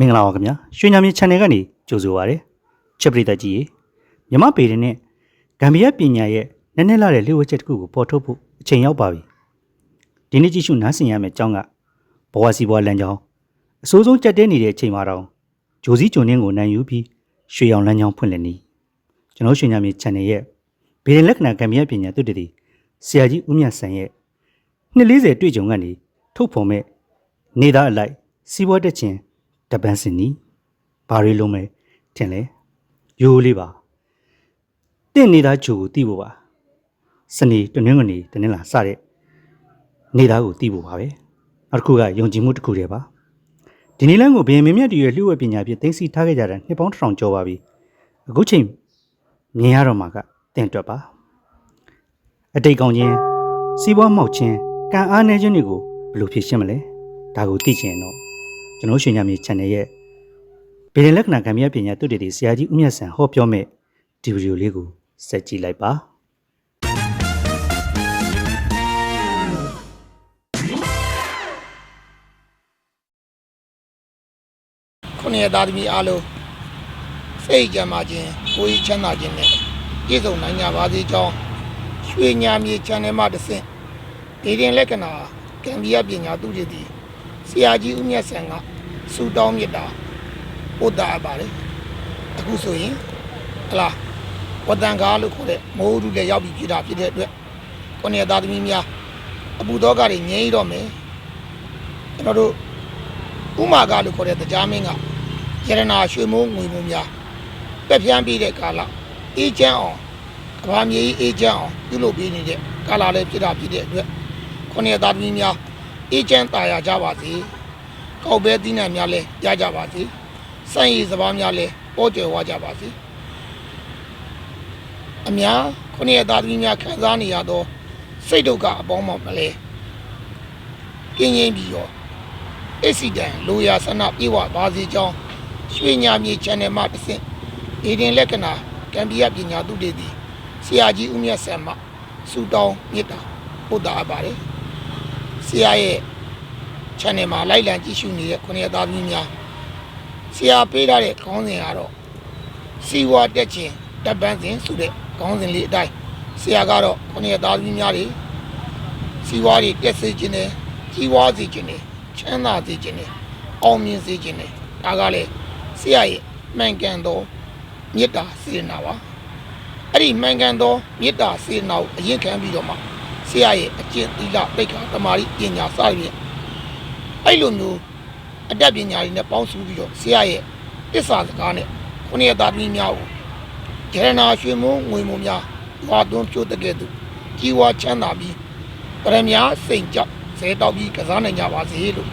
မင်္ဂလာပါခင်ဗျာရွှေညံမြေ channel ကနေကြိုဆိုပါရစေချက်ပရိသတ်ကြီးရေမြမပေတဲ့နဲ့ဂမ်ဘီယာပညာရဲ့နည်းနည်းလာတဲ့လျှို့ဝှက်ချက်တစ်ခုကိုပေါ်ထုတ်ဖို့အချိန်ရောက်ပါပြီဒီနေ့ကြည့်ရှုနားဆင်ရမယ့်အကြောင်းကဘဝစီဘဝလမ်းကြောင်းအစိုးဆုံးကြက်တဲနေတဲ့အချိန်မှာတော့ဂျိုစီဂျွန်နင်းကိုနိုင်ယူပြီးရွှေရောင်လမ်းကြောင်းဖွင့်လှစ်နေကျွန်တော်ရွှေညံမြေ channel ရဲ့ဗီဒီလက္ခဏာဂမ်ဘီယာပညာသုတေသီဆရာကြီးဦးမြတ်ဆန်ရဲ့240တွေ့ကြုံကနေထုတ်ဖော်မဲ့နေသားအလိုက်စီးပွားတက်ခြင်း တပန်းစင်နီဘာတွေလုံးမဲထင်လဲရိုးလေးပါတင့်နေသားဂျိုကိုတီးဖို့ပါစနေတနင်္ဂနွေတနင်္လာစတဲ့နေသားကိုတီးဖို့ပါပဲနောက်တစ်ခုကယုံကြည်မှုတစ်ခုတည်းပါဒီနေ့လမ်းကိုဘယ်မင်းမြတ်တည်းရဲ့လျှို့ဝှက်ပညာဖြင့်သိသိထားခဲ့ကြတာနှစ်ပေါင်းတစ်ထောင်ကျော်ပါပြီအခုချိန်မြင်ရတော့မှာကတင်တွက်ပါအတိတ်ကောင်းခြင်းစီးပွားမောက်ခြင်းကံအားနည်းခြင်းတွေကိုဘယ်လိုဖြေရှင်းမလဲဒါကိုသိချင်ရင်တော့ ကျွန်တော်ရွှေညမြေ channel ရဲ့ဗီဒီလက္ခဏာကံမြတ်ပညာတုတ္တိဆရာကြီးဦးမြတ်ဆန်ဟောပြောမဲ့ဒီဗီဒီယိုလေးကိုစက်ကြည့်လိုက်ပါခုနှစ်ရက်သားသမီးအားလုံးစိတ်ကြမ်းပါခြင်းကိုယ်ကြီးချမ်းသာခြင်းနဲ့ပြည့်စုံနိုင်ကြပါစေကြောင်းရွှေညာမြေ channel မှာတစ်ဆင့်ဒီရင်လက္ခဏာကံပြပညာသူတည်တည် ဆရာကြီးဦးမြတ်ဆန်ကစူတောင်းမြတ်တာပို့တာအပ်ပါတယ်အခုဆိုရင်ဟလာဝတန်ကားလို့ခေါ်တဲ့မိုးရူလည်းရောက်ပြီးပြတာဖြစ်တဲ့အတွက်ခုနှစ်ရက်သားသမီးများအပူတော့ကတွေငြိမ်းတော့မယ်ကျွန်တော်တို့ဥမာကလို့ခေါ်တဲ့တရားမင်းကယရနာရွှေမိုးငွေမိုးများပက်ပြန်းပြီးတဲ့ကာလအေးချမ်းအောင်ကဘာမြေကြီးအေးချမ်းအောင်ပြုလုပ်ပေးနေတဲ့ကာလလည်းဖြစ်တာဖြစ်တဲ့အတွက်ခုနှစ်သားသမီးများ အေးချမ်းတာယာကြပါစေကောက်ပဲသီးနှံများလည်းရကြပါစေစံရည်စပားများလည်းပေါ်ကျယ်ဝကြပါစေအများခုနှစ်သားသမီးများခံစားနေရသောစိတ်ဒုက္ခအပေါင်းမှမလဲကင်းငြိမ်းပြီးတော့အက်ဆီဒန်လိုရာဆန္ဒပြေဝပါစေကြောင်းရွှေညာမြေ channel မှာတစ်ဆင့်အေဒင်လက္ခဏာကံပြပညာသူတေသည်ဆရာကြီးဦးမြတ်ဆန်မှစူတောင်းမြစ်တာပို့တာအပ်ပါတယ် ဆရာရဲ့ channel မှာလိုက်လံကြည့်ရှုနေတဲ့ခုနှစ်သားသမီးများဆရာပေးထားတဲ့ခေါင်းစဉ်ကတော့စီဝါတက်ခြင်းတပ်ပန်းစဉ်ဆိုတဲ့ခေါင်းစဉ်လေးအတိုင်းဆရာကတော့ခုနှစ်သားသမီးများတွေစီဝါတွေတက်စေခြင်းနဲ့ကြီးဝါစေခြင်းနဲ့ချမ်းသာစေခြင်းနဲ့အောင်မြင်စေခြင်းနဲ့ဒါကလည်းဆရာရဲ့မှန်ကန်သောမေတ္တာစေတနာပါအဲ့ဒီမှန်ကန်သောမေတ္တာစေတနာကိုအရင်ခံပြီးတော့မှ ဆရာရဲ့အကျင့်သီလတိတ်ခါတမာရီပညာစရည်အဲ့လိုမျိုးအတတ်ပညာတွေနဲ့ပေါင်းစုပြီးတော့ဆရာရဲ့တစ္ဆာစကားနဲ့ခုနှစ်သားသမီးများကိုဂျရနာရွှေမိုးငွေမိုးများဝါသွန်းဖြိုးတဲ့ကဲ့သို့ကြီးဝါချမ်းသာပြီးပရမညာစိန်ကြောက်ဇဲတောက်ပြီးကစားနိုင်ကြပါစေလို့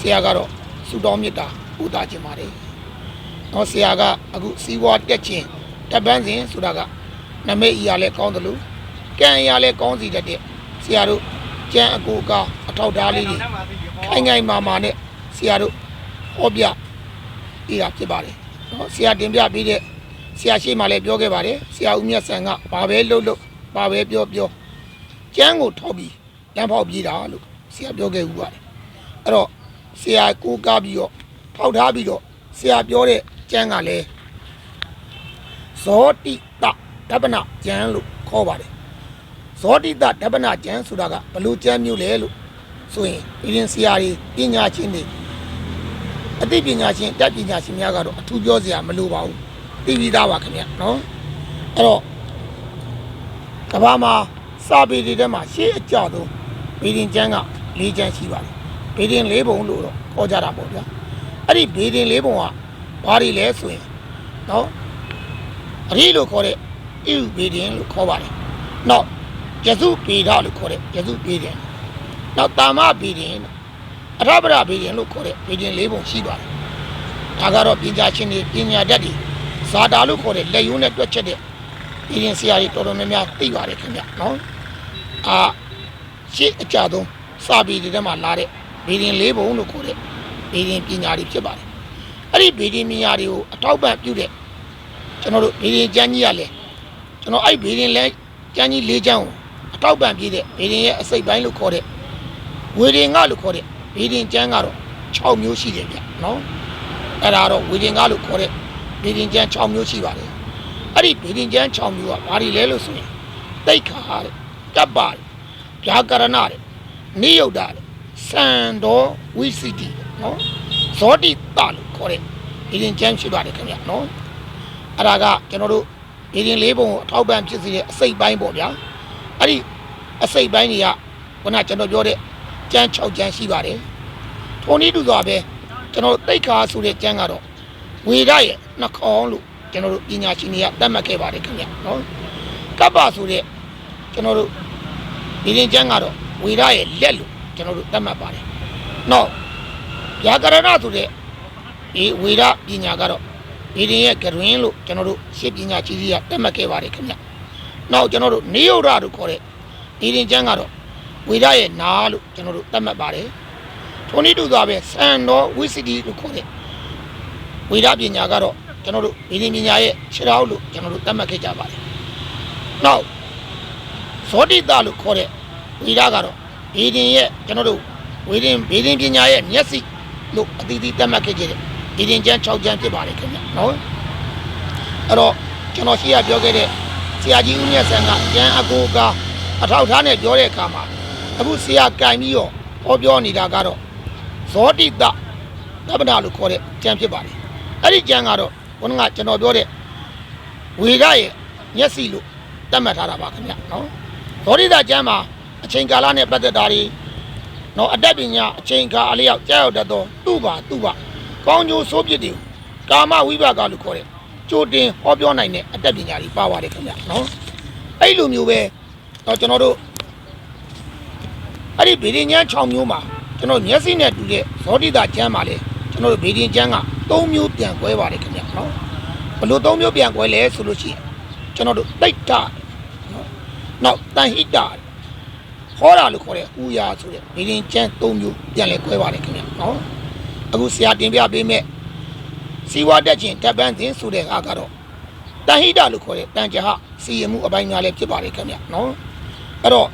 ဆရာကတော့ဆုတောင်းမြတ်တာပို့တာခြင်းပါတယ်။တော့ဆရာကအခုစီးပွားတက်ခြင်းတပ်ပန်းစဉ်ဆိုတာကနမိတ်အရာလည်းကောင်းတယ်လို့ ကံအရာလည်းကောင်းစီတတ်တဲ့ဆရာတို့ကျမ်းအကူအကအထောက်ထားလေးတွေခိုင်ခိုင်မာမာနဲ့ဆရာတို့ဟောပြပြတာဖြစ်ပါတယ်။နော်ဆရာတင်ပြပြီးတဲ့ဆရာရှိမှလည်းပြောခဲ့ပါတယ်ဆရာဦးမြတ်ဆန်ကဘာပဲလုပ်လို့ဘာပဲပြောပြောကျမ်းကိုထောက်ပြီးလမ်းဖောက်ပြေးတာလို့ဆရာပြောခဲ့ဦးပါတယ်အဲ့တော့ဆရာကိုကားပြီးတော့ထောက်ထားပြီးတော့ဆရာပြောတဲ့ကျမ်းကလည်းဇောတိတဓပ္ပနကျမ်းလို့ခေါ်ပါတယ် ဇောတိတဓပ္ပနကျမ်းဆိုတာကဘလို့ကျမ်းမျိုးလဲလို့ဆိုရင်ဒီရင်ဆရာတွေပညာရှင်တွေအသိပညာရှင်တက်ပညာရှင်များကတော့အထူးပြောစရာမလိုပါဘူးသိပြီးသားပါခင်ဗျနော်အဲ့တော့ကဘာမှာစာပေတွေထဲမှာရှေးအကြဆုံးဘေဒင်ကျမ်းက၄ကျမ်းရှိပါတယ်ဘေဒင်၄ဘုံလို့တော့ခေါ်ကြတာပေါ့ဗျာအဲ့ဒီဘေဒင်၄ဘုံကဘာတွေလဲဆိုရင်နော်အရိလို့ခေါ်တဲ့ဣဥဘေဒင်လို့ခေါ်ပါတယ်နောက် ယစုပေဒလို့ခေါ်တဲ့ယစုဘေဒင်နောက်တာမဘေဒင်အရဗရဘေဒင်လို့ခေါ်တဲ့ဘေဒင်၄ဘုံရှိပါတယ်ဒါကတော့ပညာရှင်တွေပညာတတ်တွေဇာတာလို့ခေါ်တဲ့လက်ယုံနဲ့တွက်ချက်တဲ့ဘေဒင်ဆရာကြီးတော်တော်များများသိပါတယ်ခင်ဗျနော်အာရှေ့အကြဆုံးစာပေတွေထဲမှာလာတဲ့ဘေဒင်၄ဘုံလို့ခေါ်တဲ့ဘေဒင်ပညာတွေဖြစ်ပါတယ်အဲ့ဒီဘေဒင်ပညာတွေကိုအထောက်ပံ့ပြုတဲ့ကျွန်တော်တို့ဘေဒင်ကျမ်းကြီးရလဲကျွန်တော်အဲ့ဘေဒင်လဲကျမ်းကြီး၄ကျမ်းကိုအ ထောက်ပံ့ပြည့်တဲ့ဘေဒင်ရဲ့အစိတ်ပိုင်းလို့ခေါ်တဲ့ဝေဒင်ငါလို့ခေါ်တဲ့ဘေဒင်ကျမ်းကတော့6မျိုးရှိတယ်ဗျနော်အဲ့ဒါတော့ဝေဒင်ကားလို့ခေါ်တဲ့ဗေဒင်ကျန်း6မျိုးရှိပါတယ်အဲ့ဒီဗေဒင်ကျန်း6မျိုးကဘာတွေလဲလို့ဆိုရင်တိတ်ခါတဲ့ကပ္ပတဲ့ဗျာကရဏတဲ့နိယုတ်တာတဲ့စံတော်ဝိစီတိနော်ဇောတိတလို့ခေါ်တဲ့ဗေဒင်ကျန်းရှိပါတယ်ခင်ဗျနော်အဲ့ဒါကကျွန်တော်တို့ဗေဒင်လေးပုံကိုအထောက်ပံ့ဖြစ်စေတဲ့အစိတ်ပိုင်းပေါ့ဗျာအဲ့ဒီ အစိတ်ပိုင်းတွေကခုနကျွန်တော်ပြောတဲ့ကျန်း6ကျန်းရှိပါတယ်ထုံနည်းတူစွာပဲကျွန်တော်တို့တိတ်ခါဆိုတဲ့ကျန်းကတော့ဝေဒရဲ့နှခေါင်းလို့ကျွန်တော်တို့ပညာရှင်တွေကသတ်မှတ်ခဲ့ပါတယ်ခင်ဗျနော်ကပ္ပဆိုတဲ့ကျွန်တော်တို့ဗေဒင်ကျန်းကတော့ဝေဒရဲ့လက်လို့ကျွန်တော်တို့သတ်မှတ်ပါတယ်နောက်ဗျာကရဏဆိုတဲ့ဒီဝေဒပညာကတော့ဗေဒင်ရဲ့ကရင်လို့ကျွန်တော်တို့ရှင်းပညာကြီးကြီးကသတ်မှတ်ခဲ့ပါတယ်ခင်ဗျနောက်ကျွန်တော်တို့နေယုဒလို့ခေါ်တဲ့ ဗေဒင်ကျန်းကတော့ဝေဒရဲ့နာလို့ကျွန်တော်တို့သတ်မှတ်ပါတယ်ထိုနည်းတူစွာပဲစံတော်ဝိစတိလို့ခေါ်တဲ့ဝေဒပညာကတော့ကျွန်တော်တို့ဗေဒင်ပညာရဲ့ခြေထောက်လို့ကျွန်တော်တို့သတ်မှတ်ခဲ့ကြပါတယ်နောက်ဇောတိတလို့ခေါ်တဲ့ဝေဒကတော့ဗေဒင်ရဲ့ကျွန်တော်တို့ဝေဒင်ဗေဒင်ပညာရဲ့မျက်စိလို့အတိအသီးသတ်မှတ်ခဲ့ကြတဲ့ဗေဒင်ကျမ်း6ကျမ်းဖြစ်ပါတယ်ခင်ဗျနော်အဲ့တော့ကျွန်တော်ရှေ့ကပြောခဲ့တဲ့ဆရာကြီးဦးမြတ်ဆန်းကကျမ်းအကိုက အထောက်ထားနဲ့ပြောတဲ့အခါမှာအခုဆရာကင်ပြီးတော့ဟောပြောနေတာကတော့ဇောတိတသဗ္ဗနာလို့ခေါ်တဲ့ကျမ်းဖြစ်ပါတယ်အဲ့ဒီကျမ်းကတော့ဘုန်းကကျွန်တော်ပြောတဲ့ဝေဒရဲ့မျက်စိလို့သတ်မှတ်ထားတာပါခင်ဗျနော်ဇောတိတကျမ်းမှာအချိန်ကာလနဲ့ပတ်သက်တာတွေနော်အတတ်ပညာအချိန်ကာအလျောက်ကြားရောက်တတ်သောသူ့ပါသူ့ပါကောင်းကျိုးဆိုးပြစ်တွေကာမဝိပါကလို့ခေါ်တဲ့ကြိုတင်ဟောပြောနိုင်တဲ့အတတ်ပညာတွေပါပါတယ်ခင်ဗျနော်အဲ့လိုမျိုးပဲ တော့ကျွန်တော်တို့အဲ့ဒီဗေဒင်ကျမ်း6မျိုးမှာကျွန်တော်မျက်စိနဲ့တူတဲ့ဇောတိတာကျမ်းမှာလေကျွန်တော်တို့ဗေဒင်ကျမ်းက3မျိုးပြန်ကွဲပါတယ်ခင်ဗျနော်ဘလို့3မျိုးပြန်ကွဲလဲဆိုလို့ရှိရင်ကျွန်တော်တို့တိတ်တာနော်နောက်တန်ဟိတာဟောတာလို့ခေါ်တဲ့ဥယာဆိုတဲ့ဗေဒင်ကျမ်း3မျိုးပြန်လဲကွဲပါတယ်ခင်ဗျနော်အခုဆရာတင်ပြပေးမဲ့စီဝါတက်ချင်းတပ်ပန်းစဉ်ဆိုတဲ့အားကတော့တန်ဟိတာလို့ခေါ်တဲ့တန်ကြဟစီရမှုအပိုင်းများလည်းဖြစ်ပါတယ်ခင်ဗျနော် အဲ့တော့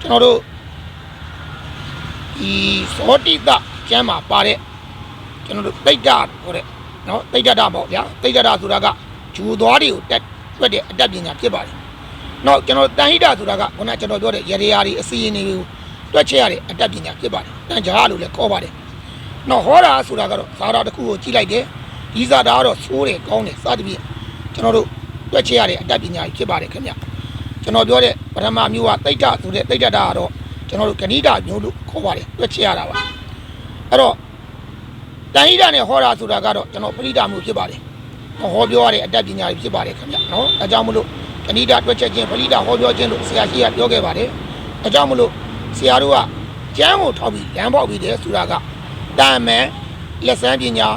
ကျွန်တော်တို့ဒီဇောတိတကျမ်းမှာပါတဲ့ကျွန်တော်တို့တိတ်တာခေါ်တဲ့နော်တိတ်တတာပေါ့ဗျာတိတ်တတာဆိုတာကဂျူသွားတွေကိုတက်တွက်တဲ့အတတ်ပညာဖြစ်ပါတယ်နောက်ကျွန်တော်တန်ဟိတာဆိုတာကခုနကျွန်တော်ပြောတဲ့ရေရာတွေအစီရင်တွေကိုတွက်ချက်ရတဲ့အတတ်ပညာဖြစ်ပါတယ်တန်ကြဟလို့လည်းခေါ်ပါတယ်နောက်ဟောတာဆိုတာကတော့ဇာတာတစ်ခုကိုကြည့်လိုက်တယ်ဒီဇာတာကတော့ဆိုးတယ်ကောင်းတယ်စသဖြင့်ကျွန်တော်တို့တွက်ချက်ရတဲ့အတတ်ပညာကြီးဖြစ်ပါတယ်ခင်ဗျ ကျွန်တော်ပြောတဲ့ပထမမျိုးကတိတ်တဆိုတဲ့တိတ်တတာကတော့ကျွန်တော်တို့ဂဏိတမျိုးလို့ခေါ်ပါတယ်တွက်ချက်ရတာပါအဲ့တော့တန်ဟိတာနဲ့ဟောတာဆိုတာကတော့ကျွန်တော်ပရိဒါမျိုးဖြစ်ပါတယ်ဟောပြောရတဲ့အတတ်ပညာကြီးဖြစ်ပါတယ်ခင်ဗျနော်အဲကြောင့်မလို့ဂဏိတတွက်ချက်ခြင်းပရိဒါဟောပြောခြင်းလို့ဆရာကြီးကပြောခဲ့ပါတယ်အဲကြောင့်မလို့ဆရာတို့ကကျမ်းကိုထောက်ပြီးလမ်းပေါက်ပြီးတယ်ဆိုတာကတာမန်လက်စမ်းပညာ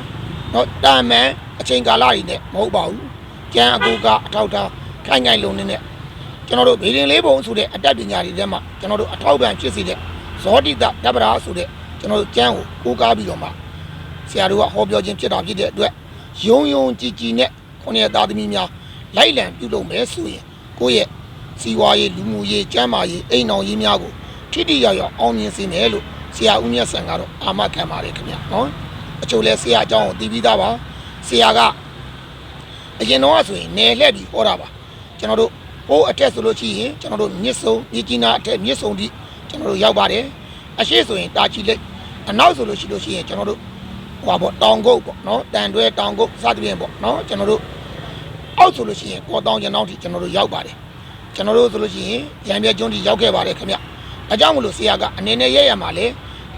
နော်တာမန်အချိန်ကာလတွေနဲ့မဟုတ်ပါဘူးကျမ်းအကူကအထောက်ထားခိုင်ခိုင်လုံနေနဲ့ ကျွန်တော်တို့ဗေဒင်လေးပုံဆိုတဲ့အတတ်ပညာတွေထဲမှာကျွန်တော်တို့အထောက်ပံ့ဖြစ်စေတဲ့ဇောတိတတပ္ပရာဆိုတဲ့ကျွန်တော်တို့ကျမ်းကိုကိုးကားပြီးတော့မှဆရာတို့ကဟောပြောခြင်းဖြစ်တာဖြစ်တဲ့အတွက်ယုံယုံကြည်ကြည်နဲ့ခုနှစ်သားသမီးများလိုက်လံပြုလုပ်မယ်ဆိုရင်ကိုယ့်ရဲ့စီဝါရေးလူမှုရေးကျမ်းမာရေးအိမ်တော်ရေးများကိုထိတိရောက်ရောက်အောင်မြင်စေမယ်လို့ဆရာဦးမြတ်ဆန်ကတော့အာမခံပါတယ်ခင်ဗျနော်အချို့လဲဆရာအကြောင်းကိုသိပြီးသားပါဆရာကအရင်တော့ဆိုရင်နယ်လှည့်ပြီးဟောတာပါကျွန်တော်တို့ ဟိုးအထက်ဆိုလို့ရှိရင်ကျွန်တော်တို့မြစ်စုံမြစ်ကြီးနားအထက်မြစ်စုံဒီကျွန်တော်တို့ရောက်ပါတယ်အရှိဆိုရင်တာချီလိတ်အနောက်ဆိုလို့ရှိလို့ရှိရင်ကျွန်တော်တို့ဟိုပါပေါ့တောင်ကုတ်ပေါ့နော်တန်တွဲတောင်ကုတ်စသဖြင့်ပေါ့နော်ကျွန်တော်တို့အောက်ဆိုလို့ရှိရင်ပေါ်တောင်ကျနောက်ထိကျွန်တော်တို့ရောက်ပါတယ်ကျွန်တော်တို့ဆိုလို့ရှိရင်ရံပြဲကျွန်းထိရောက်ခဲ့ပါတယ်ခင်ဗျအကြောင်းမလို့ဆရာကအနေနဲ့ရရမှာလဲ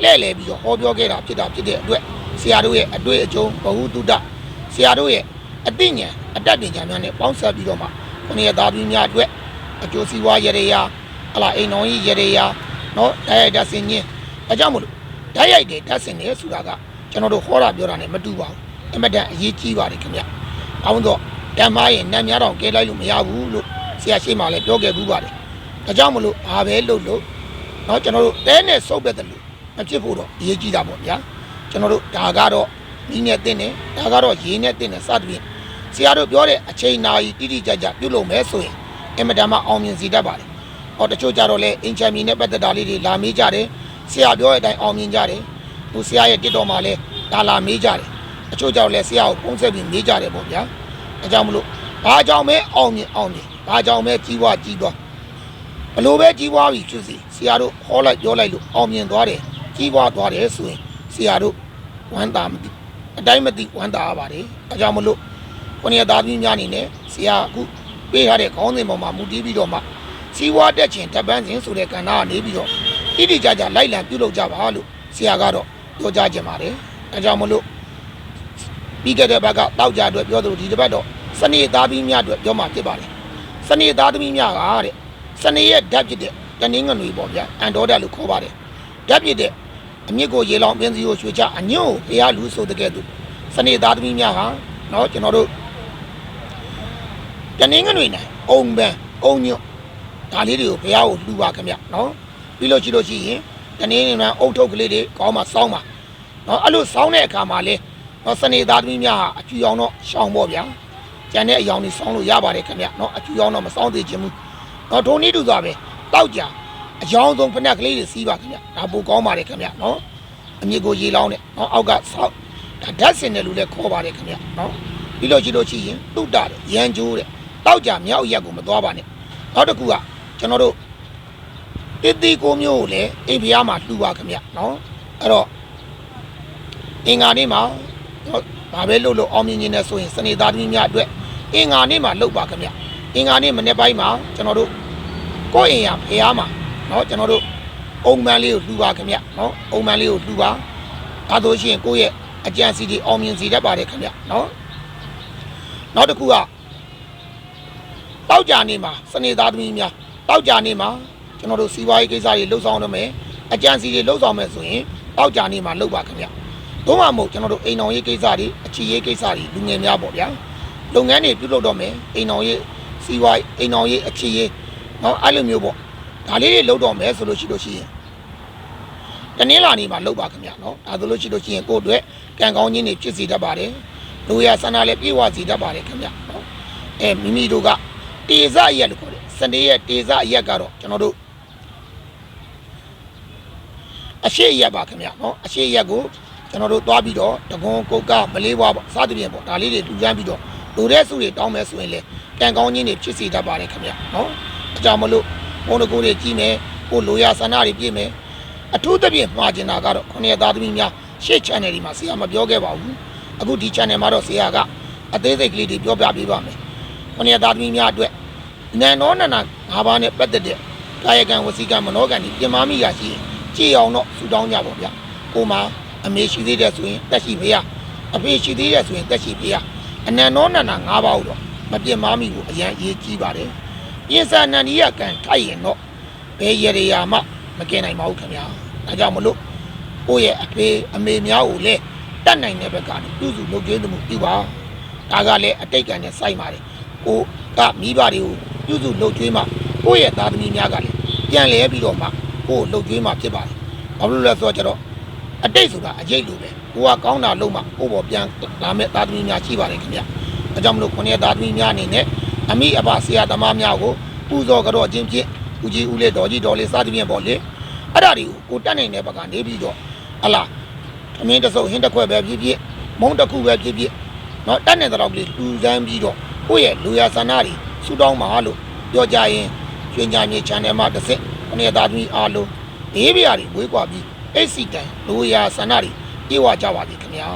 လှည့်လည်ပြီးတော့ဟောပြောခဲ့တာဖြစ်တာဖြစ်တဲ့အတွက်ဆရာတို့ရဲ့အတွေ့အကြုံဘ ഹു တုတဆရာတို့ရဲ့အသိဉာဏ်အတတ်ပညာများနဲ့ပေါင်းစပ်ပြီးတော့မှ ခုနှစ်သားသမီးများအတွက်အကျိုးစီးပွားရရရာဟလာအိမ်တော်ကြီးရရရာเนาะဓာတ်ရိုက်ဓာတ်စင်ချင်းအကြောင်းမလို့ဓာတ်ရိုက်တယ်ဓာတ်စင်တယ်ဆိုတာကကျွန်တော်တို့ဟောတာပြောတာ ਨੇ မတူပါဘူးအမတန်အရေးကြီးပါတယ်ခင်ဗျ။အောင်းတော့ဓမ္မရဲ့နတ်များတော့ကဲလိုက်လို့မရဘူးလို့ဆရာရှိမှလည်းပြောခဲ့ဘူးပါတယ်။ဒါကြောင့်မလို့ဘာပဲလုပ်လို့เนาะကျွန်တော်တို့တဲနဲ့စုပ်ပဲတယ်လို့မဖြစ်ဖို့တော့အရေးကြီးတာပေါ့ဗျာ။ကျွန်တော်တို့ဒါကတော့နီးနဲ့တင်းတယ်ဒါကတော့ရေနဲ့တင်းတယ်စသဖြင့် ဆရာတို့ပြောတဲ့အချိန်နာရီတိတိကျကျပြုလုပ်မယ်ဆိုရင်အင်မတန်မှအောင်မြင်စေတတ်ပါတယ်။ဟောတချို့ကြတော့လေအင်ချမ်မီနဲ့ပတ်သက်တာလေးတွေလာမေးကြတယ်။ဆရာပြောတဲ့အတိုင်းအောင်မြင်ကြတယ်။ဟိုဆရာရဲ့တစ်တော်မှာလဲဒါလာမေးကြတယ်။အချို့ကြောင့်လည်းဆရာကိုပုံဆက်ပြီးနေကြတယ်ပေါ့ဗျာအဲကြောင့်မလို့ဘာကြောင့်ပဲအောင်မြင်အောင်မြင်ဘာကြောင့်ပဲကြီးပွားကြီးပွားဘလို့ပဲကြီးပွားပြီးဖြစ်စီဆရာတို့ဟောလိုက်ပြောလိုက်လို့အောင်မြင်သွားတယ်ကြီးပွားသွားတယ်ဆိုရင်ဆရာတို့ဝမ်းသာမသိအတိုင်းမသိဝမ်းသာရပါတယ်အဲကြောင့်မလို့ ခုနှစ်သားသမီးများအနေနဲ့ဆရာအခုပေးထားတဲ့ခေါင်းစဉ်ပေါ်မှာမူတည်ပြီးတော့မှစီဝါတက်ခြင်းတပ်ပန်းခြင်းဆိုတဲ့ကဏ္ဍကနေပြီးတော့ဣတိကြကြလိုက်လံပြုလုပ်ကြပါလို့ဆရာကတော့ပြောကြားခြင်းပါတယ်အဲကြောင့်မလို့ ပြီးခဲ့တဲ့ဘက်ကတောက်ကြအတွက်ပြောသလိုဒီတစ်ပတ်တော့စနေသားသမီးများအတွက်ပြောမှဖြစ်ပါတယ်စနေသားသမီးများကတဲ့စနေရဲ့ဓာတ်ဖြစ်တဲ့တနင်္ဂနွေပေါ့ဗျာအန်တော်ဓာတ်လို့ခေါ်ပါတယ်ဓာတ်ဖြစ်တဲ့အမြင့်ကိုရေလောင်ပင်စီကိုရွှေချအညွန့်ကိုဘုရားလူဆိုတဲ့ကဲ့သို့စနေသားသမီးများဟာเนาะကျွန်တော်တို့ တနင်္ဂနွေနေ့အုံပန်းအုံညွတ်ဒါလေးတွေကိုဘုရားကိုလှူပါခင်ဗျနော်ပြီးလို့ရှိလို့ရှိရင်တနင်္ဂနွေနေ့အုတ်ထုပ်ကလေးတွေကောင်းမှစောင်းပါနော်အဲ့လိုစောင်းတဲ့အခါမှာလေနော်စနေသားသမီးများဟာအကျူရောင်တော့ရှောင်းပေါ့ဗျာကြံတဲ့အယောင်တွေစောင်းလို့ရပါတယ်ခင်ဗျနော်အကျူရောင်တော့မစောင်းသေးခြင်းဘူးနော်ထိုနည်းတူစွာပဲတောက်ကြအယောင်ဆုံးဖနက်ကလေးတွေစီးပါခင်ဗျဒါပိုကောင်းပါတယ်ခင်ဗျနော်အမြစ်ကိုရေလောင်းတဲ့နော်အောက်ကစောက်ဒါဓာတ်စင်တယ်လို့လည်းခေါ်ပါတယ်ခင်ဗျနော်ပြီးလို့ရှိလို့ရှိရင်တုတ်တာရန်ကျိုးတဲ့ တောက်ကြမြောက်ရက်ကိုမသွားပါနဲ့နောက်တစ်ခုကကျွန်တော်တို့တိတိကိုမျိုးကိုလည်းအိမ်ဖျားမှာလှူပါခင်ဗျနော်အဲ့တော့အင်္ဂါနေ့မှာဘာပဲလုပ်လို့အောင်မြင်နေတယ်ဆိုရင်စနေသားသမီးများအတွက်အင်္ဂါနေ့မှာလုပ်ပါခင်ဗျအင်္ဂါနေ့မနေ့ပိုင်းမှာကျွန်တော်တို့ကိုယ့်အိမ်ရဖျားမှာနော်ကျွန်တော်တို့အုံမှန်လေးကိုလှူပါခင်ဗျနော်အုံမှန်လေးကိုလှူပါဒါဆိုရှင်ကိုယ့်ရဲ့အကြံစီတွေအောင်မြင်စေတတ်ပါတယ်ခင်ဗျနော်နောက်တစ်ခုက တောက်ကြနေမှာစနေသားသမီးများတောက်ကြနေမှာကျွန်တော်တို့စီးပွားရေးကိစ္စတွေလှုပ်ဆောင်ရမယ်အကြံစီတွေလှုပ်ဆောင်မယ်ဆိုရင်တောက်ကြနေမှာလှုပ်ပါခင်ဗျသို့မှမဟုတ်ကျွန်တော်တို့အိမ်တော်ရေးကိစ္စတွေအချီရေးကိစ္စတွေလူငယ်များပေါ့ဗျာလုပ်ငန်းတွေပြုလုပ်တော့မယ်အိမ်တော်ရေးစီးပွားရေးအိမ်တော်ရေးအချီရေးနော်အဲ့လိုမျိုးပေါ့ဒါလေးတွေလှုပ်တော့မယ်ဆိုလို့ရှိလို့ရှိရင်တနင်္လာနေ့မှာလှုပ်ပါခင်ဗျနော်ဒါဆိုလို့ရှိလို့ရှိရင်ကိုယ့်အတွက်ကံကောင်းခြင်းတွေဖြစ်စေတတ်ပါတယ်လူရဆန္ဒလည်းပြေဝစေတတ်ပါတယ်ခင်ဗျနော်အဲမိမိတို့က တေဇအရက်လို့ခေါ်တယ်စနေရက်တေဇအရက်ကတော့ကျွန်တော်တို့အရှိရက်ပါခင်ဗျနော်အရှိရက်ကိုကျွန်တော်တို့သွားပြီးတော့တကွန်ကုတ်ကမလေးဘွားပေါ့စသဖြင့်ပေါ့ဒါလေးတွေလူရမ်းပြီးတော့လိုတဲ့စုတွေတောင်းမယ်ဆိုရင်လေကံကောင်းခြင်းတွေဖြစ်စေတတ်ပါတယ်ခင်ဗျနော်အကြောင်းမလို့ဘုန်းတော်ကိုယ်တွေကြီးမယ်ကိုလိုရဆန္ဒတွေပြည့်မယ်အထူးသဖြင့်မှာကျင်တာကတော့ခொနည်းသားသမီးများရှေ့ channel ဒီမှာဆရာမပြောခဲ့ပါဘူးအခုဒီ channel မှာတော့ဆရာကအသေးစိတ်ကလေးတွေပြောပြပေးပါမယ် ခုနှစ်သားသမီးများအတွက်နန်တော်နန္ဒ၅ပါးနဲ့ပတ်သက်တဲ့ကာယကံဝစီကံမနောကံဒီပြင်မာမိရရှိရင်ကြည်အောင်တော့ဆူတောင်းကြပါဗျကိုမှာအမေရှိသေးတယ်ဆိုရင်တက်ရှိဖေရအဖေရှိသေးတယ်ဆိုရင်တက်ရှိဖေရအနန္တောနန္ဒ၅ပါးတော့မပြတ်မားမိကိုအရန်ရေးကြီးပါတယ်ပြင်စာနန္ဒီယကံထိုက်ရင်တော့ဘယ်ရရမှမကင်နိုင်ပါဘူးခင်ဗျာဒါကြောင့်မလို့ကိုယ့်ရဲ့အဖေအမေများကိုလည်းတတ်နိုင်တဲ့ဘက်ကနေပြုစုလုပ်ကျွေးမှုပြုပါဒါကလည်းအတိတ်ကံနဲ့စိုက်ပါတယ် ဟိုကမိဘတွေကိုပြုစုလှုပ်ကျွေးမှကိုယ့်ရဲ့သားသမီးများကလည်းပြန်လဲပြီးတော့မှကိုယ်လှုပ်ကျွေးမှဖြစ်ပါတယ်။ဘာလို့လဲဆိုတော့ကျတော့အတိတ်ဆိုတာအရေးလိုပဲ။ကိုကကောင်းတာလုပ်မှကိုယ့်ပေါ်ပြန်လာမဲ့သားသမီးများရှိပါတယ်ခင်ဗျ။အကြောင်းမလို့ခုနှစ်သားသမီးများအနေနဲ့အမိအဘဆရာသမားများကိုပူဇော်ကြတော့ခြင်းဖြင့်ဦးကြီးဦးလေးတော်ကြီးတော်လေးစသဖြင့်ပေါ့လေ။အဲ့ဒါတွေကိုကိုတတ်နိုင်တဲ့ဘက်ကနေပြီးတော့ဟလာအမင်းတစုပ်ဟင်းတစ်ခွက်ပဲဖြစ်ဖြစ်မုံတစ်ခုပဲဖြစ်ဖြစ်နော်တတ်နိုင်တဲ့တော့ကလေးလူစမ်းပြီးတော့ ကိုယ့်ရဲ့လူရဆန္ဒတွေဆူတောင်းပါလို့ပြောကြရင်ကျွင်ကြမြေ channel မှာတစ်ဆက်ခုနှစ်သားသမီးအားလုံးဘေးပြားတွေဝေးကွာပြီးအဲ့စီတိုင်လိုရာဆန္ဒတွေပြေဝကြပါသည်ခင်ဗျာ